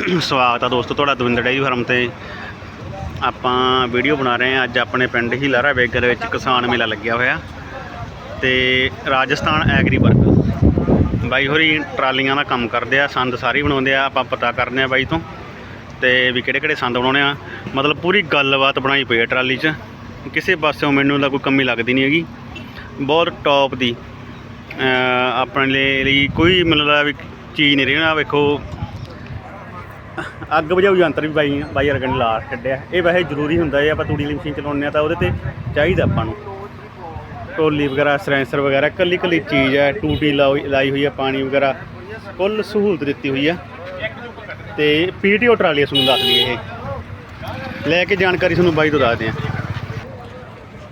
ਸਵਾਗਤ ਆ ਦੋਸਤੋ, ਤੁਹਾਡਾ ਦਵਿੰਦਰ ਡੇਰੀ ਫਾਰਮ ਤੇ। ਆਪਾਂ ਵੀਡੀਓ ਬਣਾ ਰਹੇ ਹਾਂ, ਅੱਜ ਆਪਣੇ ਪਿੰਡ ਹੀ ਲਾਰਾ ਬੇਗਰ ਵਿੱਚ ਕਿਸਾਨ ਮੇਲਾ ਲੱਗਿਆ ਹੋਇਆ। ਤੇ ਰਾਜਸਥਾਨ ਐਗਰੀ ਵਰਕ ਬਾਈ ਹੋਰੀ ਟਰਾਲੀਆਂ ਦਾ ਕੰਮ ਕਰਦੇ ਆ, ਸੰਦ ਸਾਰੀ ਬਣਾਉਂਦੇ ਆ, ਆਪਾਂ ਪਤਾ ਕਰਦੇ ਆ ਬਾਈ ਤੋਂ। ਤੇ ਵੀ ਕਿਹੜੇ ਕਿਹੜੇ ਸੰਦ ਬਣਾਉਣੇ ਆ। ਮਤਲਬ ਪੂਰੀ ਗੱਲਬਾਤ ਬਣਾਈ ਪਈ ਆ ਟਰਾਲੀ 'ਚ। ਕਿਸੇ ਪਾਸਿਓਂ ਮੈਨੂੰ ਤਾਂ ਕੋਈ ਕਮੀ ਲੱਗਦੀ ਨਹੀਂ ਹੈਗੀ। ਬਹੁਤ ਟੌਪ ਦੀ। ਆਪਣੇ ਲਈ ਕੋਈ ਮਤਲਬ ਚੀਜ਼ ਨਹੀਂ ਰਹਿਣਾ, ਵੇਖੋ। ਅੱਗ ਬੁਝਾਊ ਯੰਤਰ ਵੀ ਬਾਈ ਬਾਈ ਵਰਗੇ ਨੇ ਲਾ ਛੱਡਿਆ। ਇਹ ਵੈਸੇ ਜ਼ਰੂਰੀ ਹੁੰਦਾ ਹੈ ਆਪਾਂ ਤੂੜੀ ਵਾਲੀ ਮਸ਼ੀਨ ਚਲਾਉਂਦੇ ਆ ਤਾਂ ਉਹਦੇ ਤੇ ਚਾਹੀਦਾ ਆਪਾਂ ਨੂੰ। ਟੋਲੀ ਵਗੈਰਾ ਸਲੈਂਸਰ ਵਗੈਰਾ ਕੱਲੀ ਕੱਲੀ ਚੀਜ਼ ਹੈ ਟੂਟੀ ਲਾਈ ਹੋਈ ਹੈ ਪਾਣੀ ਵਗੈਰਾ ਫੁੱਲ ਸਹੂਲਤ ਦਿੱਤੀ ਹੋਈ ਆ ਤੇ ਪੀਟੀਓ ਟਰਾਲੀ ਤੁਹਾਨੂੰ ਦੱਸ ਦਈਏ ਇਹ। ਲੈ ਕੇ ਜਾਣਕਾਰੀ ਤੁਹਾਨੂੰ ਬਾਈ ਤੋਂ ਦੱਸਦੇ ਆ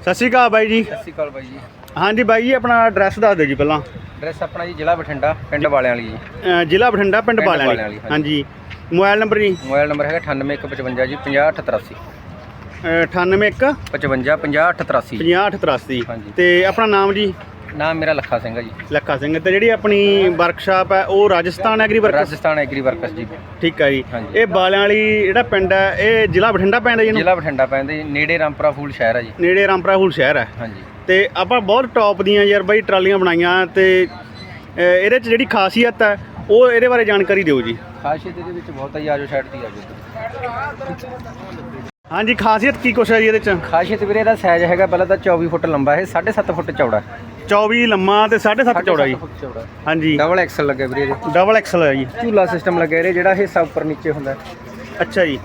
ਸਤਿ ਸ਼੍ਰੀ ਅਕਾਲ ਬਾਈ ਜੀ। ਸਤਿ ਸ਼੍ਰੀ ਅਕਾਲ ਬਾਈ ਜੀ। ਹਾਂਜੀ ਬਾਈ ਜੀ ਆਪਣਾ ਐਡਰੈਸ ਦੱਸ ਦਿਓ ਜੀ ਪਹਿਲਾਂ। ਐਡਰੈਸ ਆਪਣਾ ਜੀ ਜ਼ਿਲ੍ਹਾ ਬਠਿੰਡਾ ਪਿੰਡ ਵਾਲਿਆਂ ਵਾਲੀ ਜੀ। ਜ਼ਿਲ੍ਹਾ ਬਠਿੰਡਾ ਪਿੰਡ ਪਿੰਡ ਬਾਲਿਆਂ ਬਾਲਿਆਂ ਵਾਲੀ ਵਾਲੀ, ਹਾਂਜੀ। ਮੋਬਾਈਲ ਨੰਬਰ ਜੀ? ਮੋਬਾਈਲ ਨੰਬਰ ਹੈਗਾ 9855 ਜੀ 50883 ਅਹ 98 55 50883 5083 ਹਾਂਜੀ। ਤੇ ਆਪਣਾ ਨਾਮ ਜੀ? ਨਾਮ ਮੇਰਾ ਲੱਖਾ ਸਿੰਘ ਹੈ ਜੀ। ਲੱਖਾ ਸਿੰਘ। ਤੇ ਜਿਹੜੀ ਆਪਣੀ ਵਰਕਸ਼ਾਪ ਹੈ ਉਹ Rajasthan agri works Rajasthan agri works ਜੀ। ਠੀਕ ਹੈ ਜੀ। ਹਾਂਜੀ। ਇਹ ਬਾਲਿਆਂ ਵਾਲੀ ਜਿਹੜਾ ਪਿੰਡ ਹੈ ਇਹ ਜ਼ਿਲ੍ਹਾ ਬਠਿੰਡਾ ਪੈਂਦਾ ਜੀ ਇਹਨੂੰ? ਜ਼ਿਲ੍ਹਾ ਬਠਿੰਡਾ ਪੈਂਦਾ ਜੀ। ਨੇੜੇ ਰਾਮਪੁਰਾ ਫੂਲ ਸ਼ਹਿਰ ਹੈ ਜੀ। ਨੇੜੇ ਰਾਮਪੁਰਾ ਹੂਲ ਸ਼ਹਿਰ ਹੈ। ਹਾਂਜੀ। ਤੇ ਆਪਾਂ ਬਹੁਤ ਟੌਪ ਦੀਆਂ ਯਾਰ ਬਾਈ ਟਰਾਲੀਆਂ ਬਣਾਈਆਂ ਤੇ ਇਹਦੇ 'ਚ ਜਿਹੜੀ ਖਾਸੀਅਤ ਹੈ ਉਹ ਇਹਦੇ ਬਾਰੇ ਜਾਣਕਾਰੀ ਦਿਓ ਜੀ। ਖਾਸੀਅਤ ਇਹਦੇ ਵਿੱਚ ਬਹੁਤ ਹੈ ਜੀ ਆਜੋ ਸਾਈਡ ਤੇ ਆਜੋ। ਹਾਂਜੀ ਖਾਸੀਅਤ ਕੀ ਕੁਛ ਹੈ ਜੀ ਇਹਦੇ 'ਚ? ਖਾਸੀਅਤ ਵੀਰੇ ਇਹਦਾ ਸਾਈਜ਼ ਹੈਗਾ ਪਹਿਲਾਂ ਤਾਂ 24 ਫੁੱਟ ਲੰਬਾ ਹੈ 7.5 ਫੁੱਟ ਚੌੜਾ 24 ਲੰਮਾ ਤੇ 7.5 ਚੌੜਾ ਜੀ। ਫੁੱਟ ਚੌੜਾ ਹਾਂਜੀ। ਡਬਲ ਐਕਸਲ ਲੱਗਿਆ ਵੀਰੇ ਇਹਦੇ। ਡਬਲ ਐਕਸਲ ਹੈ ਜੀ। ਝੂਲਾ ਸਿਸਟਮ ਲੱਗਿਆ ਇਹਦੇ ਜਿਹੜਾ ਹਿੱਸਾ ਉੱਪਰ ਨੀਚੇ ਹੁੰਦਾ ਅੱਛਾ ਜੀ।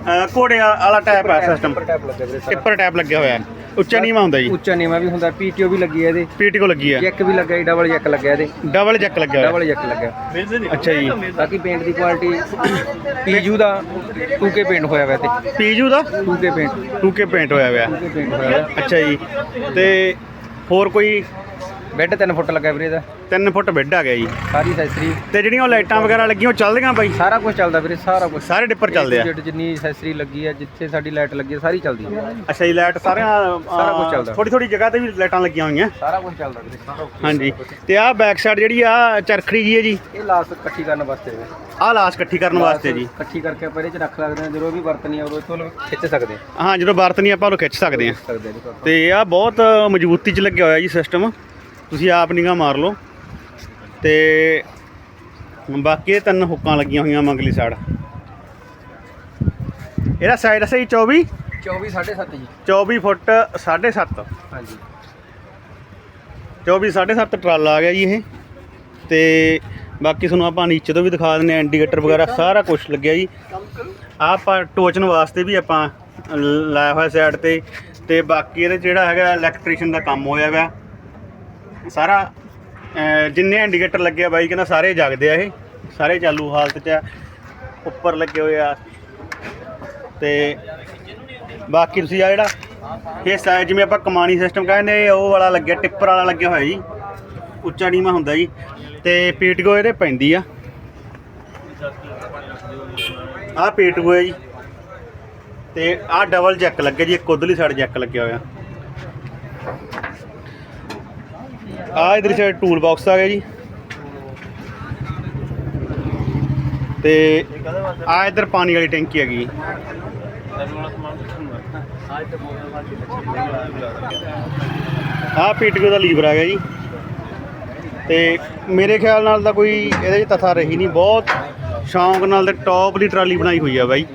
ਅਹ ਘੋੜੇ ਵਾਲਾ ਟਾਈਪ ਹੈ ਸਿਸਟਮ ਟੈਪ ਲੱਗਿਆ ਵੀਰੇ ਸਾਰਾ। ਟਿੱਪਰ ਟਾਈਪ ਲੱਗਿਆ ਹੋਇਆ ਹੈ। ਉੱਚਾ ਨੀਵਾ ਹੁੰਦਾ ਜੀ। ਉੱਚਾ ਨੀਵਾ ਵੀ ਹੁੰਦਾ ਪੀਟੀਓ ਵੀ ਲੱਗੀ ਹੈ ਇਹਦੇ। ਪੀਟੀ ਕੋ ਲੱਗੀ ਹੈ ਜੈਕ ਵੀ ਲੱਗਾ ਜੀ ਡਬਲ ਜੈਕ ਲੱਗਿਆ ਇਹਦੇ। ਡਬਲ ਜੈਕ ਲੱਗਿਆ ਹੋਇਆ। ਡਬਲ ਜੈਕ ਲੱਗਿਆ। ਅੱਛਾ ਜੀ। ਬਾਕੀ ਪੇਂਟ ਦੀ ਕੁਆਲਿਟੀ ਪੀਜੂ ਦਾ 2K ਪੇਂਟ ਹੋਇਆ ਹੋਇਆ ਤੇ। ਪੀਜੂ ਦਾ? 2K ਪੇਂਟ 2K ਪੇਂਟ ਹੋਇਆ ਹੋਇਆ। 2K ਪੇਂਟ ਹੋਇਆ ਹੋਇਆ। ਅੱਛਾ ਜੀ। ਤੇ ਹੋਰ ਕੋਈ ਬੈੱਡ 3 ਫੁੱਟ ਲੱਗਾ ਵੀਰੇ ਦਾ 3 ਫੁੱਟ ਬੈੱਡ ਆ ਗਿਆ ਜੀ। ਸਾਰੀ ਐਕਸੈਸਰੀ ਤੇ ਜਿਹੜੀਆਂ ਉਹ ਲਾਈਟਾਂ ਵਗੈਰਾ ਲੱਗੀਆਂ ਉਹ ਚੱਲਦੀਆਂ ਬਾਈ? ਸਾਰਾ ਕੁਝ ਚੱਲਦਾ ਵੀਰੇ ਸਾਰਾ ਕੁਝ ਸਾਰੇ ਡਿੱਪਰ ਚੱਲਦੇ ਆ। ਜਿੰਨੀ ਐਕਸੈਸਰੀ ਲੱਗੀ ਹੈ ਜਿੱਥੇ ਸਾਡੀ ਲਾਈਟ ਲੱਗੀ ਹੈ ਸਾਰੀ ਚੱਲਦੀ ਹੈ ਅੱਛਾ ਜੀ ਲਾਈਟ ਸਾਰਿਆਂ ਸਾਰਾ ਕੁਛ ਚੱਲਦਾ। ਥੋੜੀ ਥੋੜੀ ਜਗ੍ਹਾ ਤੇ ਵੀ ਲਾਈਟਾਂ ਲੱਗੀਆਂ ਹੋਈਆਂ। ਸਾਰਾ ਕੁਝ ਚੱਲਦਾ ਵੀਰੇ ਸਾਰਾ ਕੁਛ। ਹਾਂਜੀ। ਤੇ ਆਹ ਬੈਕ ਸਾਈਡ ਜਿਹੜੀ ਆ ਚਰਖੜੀ ਜੀ ਹੈ ਜੀ। ਇਹ ਲਾਸ ਇਕੱਠੀ ਕਰਨ ਵਾਸਤੇ ਆਹ ਲਾਸ ਇਕੱਠੀ ਕਰਨ ਵਾਸਤੇ ਜੀ। ਇਕੱਠੀ ਕਰਕੇ ਆਪਾਂ ਇਹਦੇ ਚ ਰੱਖ ਸਕਦੇ ਹਾਂ ਜਦੋਂ ਵੀ ਵਰਤਣੀ ਆ ਉਦੋਂ ਇਥੋਂ ਖਿੱਚ ਸਕਦੇ ਹਾਂ। ਹਾਂ ਜਦੋਂ ਵਰਤਨੀ ਆਪਾਂ ਉਹਨੂੰ ਖਿੱਚ ਸਕਦੇ ਤੋਂ। ਤੇ ਆ ਬਹੁਤ ਮਜ਼ਬੂਤੀ ਚ ਲੱਗਿਆ ਹੋਇਆ ਜੀ ਸਿਸਟਮ ਤੁਸੀਂ ਆਪ ਨਿਗਾਹ ਮਾਰ ਲਓ। ਤੇ ਬਾਕੀ ਇਹ ਤਿੰਨ ਹੁੱਕਾਂ ਲੱਗੀਆਂ ਹੋਈਆਂ ਮੰਗਲੀ ਸਾਈਡ। ਇਹਦਾ ਸਾਈਡ ਸਹੀ 24 24 7.5 ਜੀ। 24 ਫੁੱਟ 7.5 ਹਾਂਜੀ। 24 7.5 ਟਰਾਲਾ ਆ ਗਿਆ ਜੀ ਇਹ। ਤੇ ਬਾਕੀ ਤੁਹਾਨੂੰ ਆਪਾਂ ਨੀਚੇ ਤੋਂ ਵੀ ਦਿਖਾ ਦਿੰਦੇ ਆ ਇੰਡੀਕੇਟਰ ਵਗੈਰਾ ਸਾਰਾ ਕੁਝ ਲੱਗਿਆ ਜੀ। ਆਹ ਆਪਾਂ ਟੋਚਨ ਵਾਸਤੇ ਵੀ ਆਪਾਂ ਲਾਇਆ ਹੋਇਆ ਸਾਈਡ ਤੇ। ਤੇ ਬਾਕੀ ਇਹਦੇ ਜਿਹੜਾ ਹੈਗਾ ਇਲੈਕਟ੍ਰੀਸ਼ੀਅਨ ਦਾ ਕੰਮ ਹੋਇਆ ਹੋਇਆ ਸਾਰਾ ਜਿੰਨੇ ਇੰਡੀਕੇਟਰ ਲੱਗੇ ਆ ਬਾਈ, ਕਹਿੰਦਾ ਸਾਰੇ ਜਗਦੇ ਆ ਇਹ। ਸਾਰੇ ਚਾਲੂ ਹਾਲਤ 'ਚ ਆ। ਉੱਪਰ ਲੱਗੇ ਹੋਏ ਆ। ਤੇ ਬਾਕੀ ਤੁਸੀਂ ਆ ਜਿਹੜਾ ਇਹ ਸਾਈਜ਼ ਜਿਵੇਂ ਆਪਾਂ ਕਮਾਣੀ ਸਿਸਟਮ ਕਹਿੰਦੇ ਉਹ ਵਾਲਾ ਲੱਗਿਆ, ਟਿੱਪਰ ਵਾਲਾ ਲੱਗਿਆ ਹੋਇਆ ਜੀ। ਉੱਚਾ ਨੀਵਾਂ ਹੁੰਦਾ ਜੀ। ਤੇ ਪੀਟਗੋ ਇਹਦੇ ਪੈਂਦੀ ਆ। ਆਹ ਪੀਟਗੋ ਹੈ ਜੀ। ਤੇ ਆਹ ਡਬਲ ਜੈਕ ਲੱਗਿਆ ਜੀ, ਇੱਕ ਉਧਰਲੀ ਸਾਈਡ ਜੈਕ ਲੱਗਿਆ ਹੋਇਆ। ਆਹ ਇਧਰ ਸਾਈਡ ਟੂਲ ਬਾਕਸ ਆ ਗਿਆ ਜੀ। ਤੇ ਆ ਇਧਰ ਪਾਣੀ ਵਾਲੀ ਟੈਂਕੀ ਹੈਗੀ ਆਹ ਪੀਟਗੋ ਦਾ ਲੀਵਰ ਆ ਗਿਆ ਜੀ। ਤੇ ਮੇਰੇ ਖਿਆਲ ਨਾਲ ਤਾਂ ਕੋਈ ਇਹਦੇ 'ਚ ਤਥਾ ਰਹੀ ਨਹੀਂ। ਬਹੁਤ ਸ਼ੌਂਕ ਨਾਲ ਤੇ ਟੌਪ ਦੀ ਟਰਾਲੀ ਬਣਾਈ ਹੋਈ ਆ ਬਾਈ।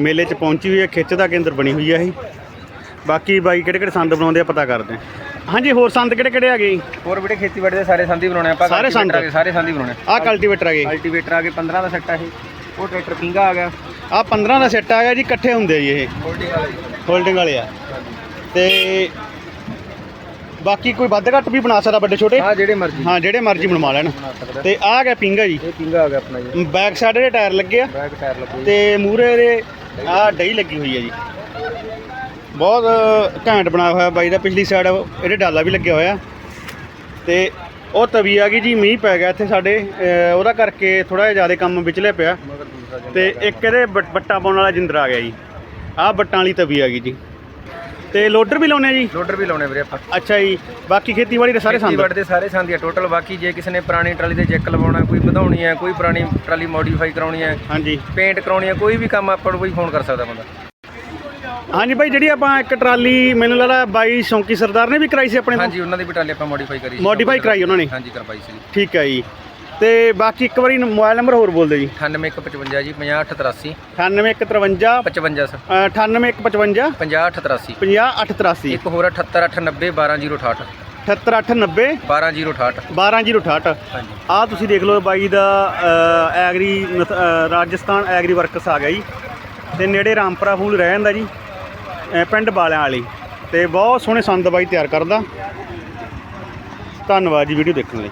ਮੇਲੇ 'ਚ ਪਹੁੰਚੀ ਹੋਈ ਹੈ ਖਿੱਚ ਦਾ ਕੇਂਦਰ ਬਣੀ ਹੋਈ ਆ ਇਹ। ਬਾਕੀ ਬਾਈ ਕਿਹੜੇ ਕਿਹੜੇ ਸੰਦ ਬਣਾਉਂਦੇ ਆ ਪਤਾ ਕਰਦੇ ਆ। ਹਾਂਜੀ ਹੋਰ ਸੰਦ ਕਿਹੜੇ ਕਿਹੜੇ ਹੈਗੇ? ਜੀ? ਹੋਰ ਵੀਰੇ ਖੇਤੀਬਾੜੀ ਦੇ ਸਾਰੇ ਸੰਦੀ ਬਣਾਉਣੇ ਆਪਾਂ ਸਾਰੇ ਸੰਦ? cultivator ਆ ਗਏ, ਸਾਰੇ ਸੰਦੀ ਬਣਾਉਣੇ ਆਹ ਕਲਟੀਵੇਟਰ ਹੈਗੇ ਕਲਟੀਵੇਟਰ ਆ ਗਏ 15 ਦਾ ਸੈੱਟ ਆ ਇਹ। ਉਹ ਟਰੈਕਟਰ ਕਿੰਗਾ ਆ ਗਿਆ। ਆਹ 15 ਦਾ ਸੈੱਟ ਆ ਗਿਆ ਜੀ ਇਕੱਠੇ ਹੁੰਦੇ ਆ ਜੀ ਇਹ। ਹੋਲਡਿੰਗ ਵਾਲਾ। ਹੋਲਡਿੰਗ ਵਾਲੇ ਆ। ਤੇ ਬਾਕੀ ਕੋਈ ਵੱਧ ਘੱਟ ਵੀ ਬਣਾ ਸਕਦਾ ਵੱਡੇ ਛੋਟੇ? ਹਾਂ ਜਿਹੜੇ ਮਰਜ਼ੀ। ਹਾਂ ਜਿਹੜੇ ਮਰਜ਼ੀ ਬਣਵਾ ਲੈਣ। ਬਣਾ ਸਕਦਾ। ਤੇ ਆਹ ਗਿਆ ਪਿੰਗਾ ਜੀ। ਇਹ ਕਿੰਗਾ ਆ ਗਿਆ ਆਪਣਾ ਜੀ। ਬੈਕ ਸਾਈਡ ਦੇ ਟਾਇਰ ਲੱਗੇ ਆ। ਬੈਕ ਟਾਇਰ ਲੱਗੂ ਤੇ ਮੂਰੇ ਦੇ ਆਹ ਡਈ ਲੱਗੀ ਹੋਈ ਹੈ ਜੀ। ਬਹੁਤ ਘੈਂਟ ਬਣਾਇਆ ਹੋਇਆ ਬਾਈ ਦਾ। ਪਿਛਲੀ ਸਾਈਡ ਇਹਦੇ ਡਾਲਾ ਵੀ ਲੱਗਿਆ ਹੋਇਆ। ਤੇ ਉਹ ਤਵੀ ਆ ਗਈ ਜੀ ਮੀਂਹ ਪੈ ਗਿਆ ਇੱਥੇ ਸਾਡੇ। ਉਹਦਾ ਕਰਕੇ ਥੋੜਾ ਜਿਹਾ ਜ਼ਿਆਦਾ ਕੰਮ ਵਿਚਲੇ ਪਿਆ। ਤੇ ਇੱਕ ਇਹਦੇ ਬੱਟ- ਪਾਉਣ ਵਾਲਾ ਜਿੰਦਰ ਆ ਗਿਆ ਜੀ। ਆਹ ਬੱਟਾਂ ਵਾਲੀ ਤਵੀ ਆ ਗਈ ਜੀ। ਤੇ ਲੋਡਰ ਵੀ ਲਾਉਨੇ ਆ ਜੀ? ਲੋਡਰ ਵੀ ਲਾਉਣੇ ਵੀਰੇ ਆਪਾਂ। ਅੱਛਾ ਜੀ। ਬਾਕੀ ਖੇਤੀਬਾੜੀ ਦੇ ਸਾਰੇ ਸੰਦ? ਖੇਤੀਬਾੜੀ ਦੇ ਸਾਰੇ ਸੰਦ ਹੀ ਆ। ਟੋਟਲ ਬਾਕੀ ਜੇ ਕਿਸੇ ਨੇ ਪੁਰਾਣੀ ਟਰਾਲੀ ਦੇ ਜੈਕ ਲਵਾਉਣਾ ਕੋਈ ਵਧਾਉਣੀ ਹੈ ਕੋਈ ਪੁਰਾਣੀ ਟਰਾਲੀ ਮੋਡੀਫਾਈ ਕਰਾਉਣੀ ਹੈ ਹਾਂਜੀ। ਪੇਂਟ ਕਰਾਉਣੀ ਹੈ ਕੋਈ ਵੀ ਕੰਮ ਆਪਾਂ ਨੂੰ ਕੋਈ ਫੋਨ ਕਰ ਸਕਦਾ ਬੰਦਾ। ਹਾਂਜੀ ਬਾਈ ਜਿਹੜੀ ਆਪਾਂ ਇੱਕ ਟਰਾਲੀ ਮੈਨੂੰ ਲੱਗਦਾ ਬਾਈ ਸ਼ੌਂਕੀ ਸਰਦਾਰ ਨੇ ਵੀ ਕਰਾਈ ਸੀ ਆਪਣੇ ਤੋਂ? ਹਾਂਜੀ ਉਹਨਾਂ ਦੀ ਵੀ ਟਰਾਲੀ ਆਪਾਂ ਮੋਡੀਫਾਈ ਕਰੀ ਸੀ Modify ਕਰਾਈ ਉਹਨਾਂ ਨੇ? ਹਾਂਜੀ ਕਰਵਾਈ ਸੀ। ਠੀਕ ਹੈ ਜੀ। ਤੇ ਬਾਕੀ ਇੱਕ ਵਾਰੀ ਮੋਬਾਈਲ ਨੰਬਰ ਹੋਰ ਬੋਲ ਦਿਓ ਜੀ 9855 ਜੀ 5883 9853 55 ਸਰ। 98155 5883 50883 ਇੱਕ ਹੋਰ 78890 12068 78890 12068 12068 ਹਾਂਜੀ। ਆ ਤੁਸੀਂ ਦੇਖ ਲਓ ਬਾਈ ਦਾ ਐਗਰੀ ਰਾਜਸਥਾਨ ਐਗਰੀ ਵਰਕਸ ਆ ਗਿਆ ਜੀ। ਤੇ ਨੇੜੇ ਰਾਮਪੁਰਾ ਫੂਲ ਰਹਿ ਜਾਂਦਾ ਜੀ। ਪਿੰਡ ਵਾਲਿਆਂ ਵਾਲੀ। ਤੇ ਬਹੁਤ ਸੋਹਣੇ ਸੰਦ ਬਾਈ ਤਿਆਰ ਕਰਦਾ। ਧੰਨਵਾਦ ਜੀ ਵੀਡੀਓ ਦੇਖਣ ਲਈ।